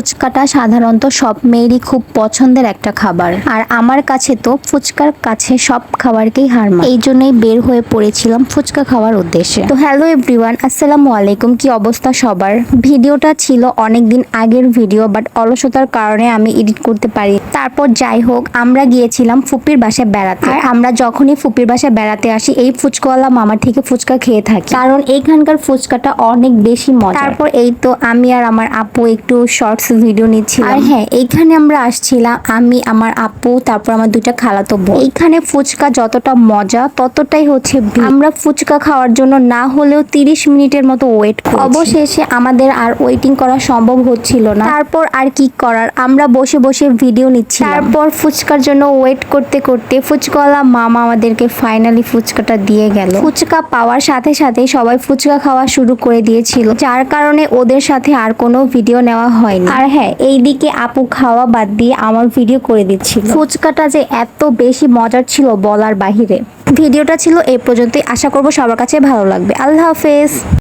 ফুচকাটা সাধারণত সব মেয়েরই খুব পছন্দের একটা খাবার। আর আমার কাছে তো ফুচকার কাছে সব খাবারকেই হার এই জন্যই বের হয়ে পড়েছিলাম ফুচকা খাওয়ার উদ্দেশ্যে। তো হ্যালো এভরিওয়ান, আসসালামু আলাইকুম। কি অবস্থা সবার? ভিডিওটা ছিল অনেক দিন আগের ভিডিও, বাট অলসতার কারণে আমি এডিট করতে পারি। তারপর যাই হোক, আমরা গিয়েছিলাম ফুপির বাসায় বেড়াতে। আর আমরা যখনই ফুপির বাসায় বেড়াতে আসি, এই ফুচকাওয়ালা মামার থেকে ফুচকা খেয়ে থাকি। কারণ এইখানকার ফুচকাটা অনেক বেশি মজা তারপর এই তো আমি আর আমার আপু একটু শর্টস ভিডিও নিচ্ছিলাম। আর হ্যাঁ এইখানে আমরা আসছিলাম, আমি, আমার আপু, তারপর আমার দুইটা খালাতো বোন। এইখানে ফুচকা যতটা মজা, ততটাই হচ্ছে আমরা ফুচকা খাওয়ার জন্য না হলেও তিরিশ মিনিটের মতো ওয়েট অবশেষে আমাদের আর ওয়েটিং করা সম্ভব হচ্ছিল না। তারপর আর কি করার? আমরা বসে বসে ভিডিও নিচ্ছি তারপর ফুচকার জন্য ওয়েট করতে করতে ফুচকাওয়ালা মামা আমাদেরকে ফাইনালি ফুচকাটা দিয়ে গেল। ফুচকা পাওয়ার সাথে সাথে সবাই ফুচকা খাওয়া শুরু করে দিয়েছিল, যার কারণে ওদের সাথে আর কোনো ভিডিও নেওয়া হয়নি। আর হ্যাঁ এই দিকে আপু খাওয়া বাদ দিয়ে আমার ভিডিও করে দিচ্ছি ফুচকাটা যে এত বেশি মজার ছিল বলার বাহিরে। ভিডিওটা ছিল এই পর্যন্তই। আশা করব সবার কাছে ভালো লাগবে। আল্লাহ হাফেজ।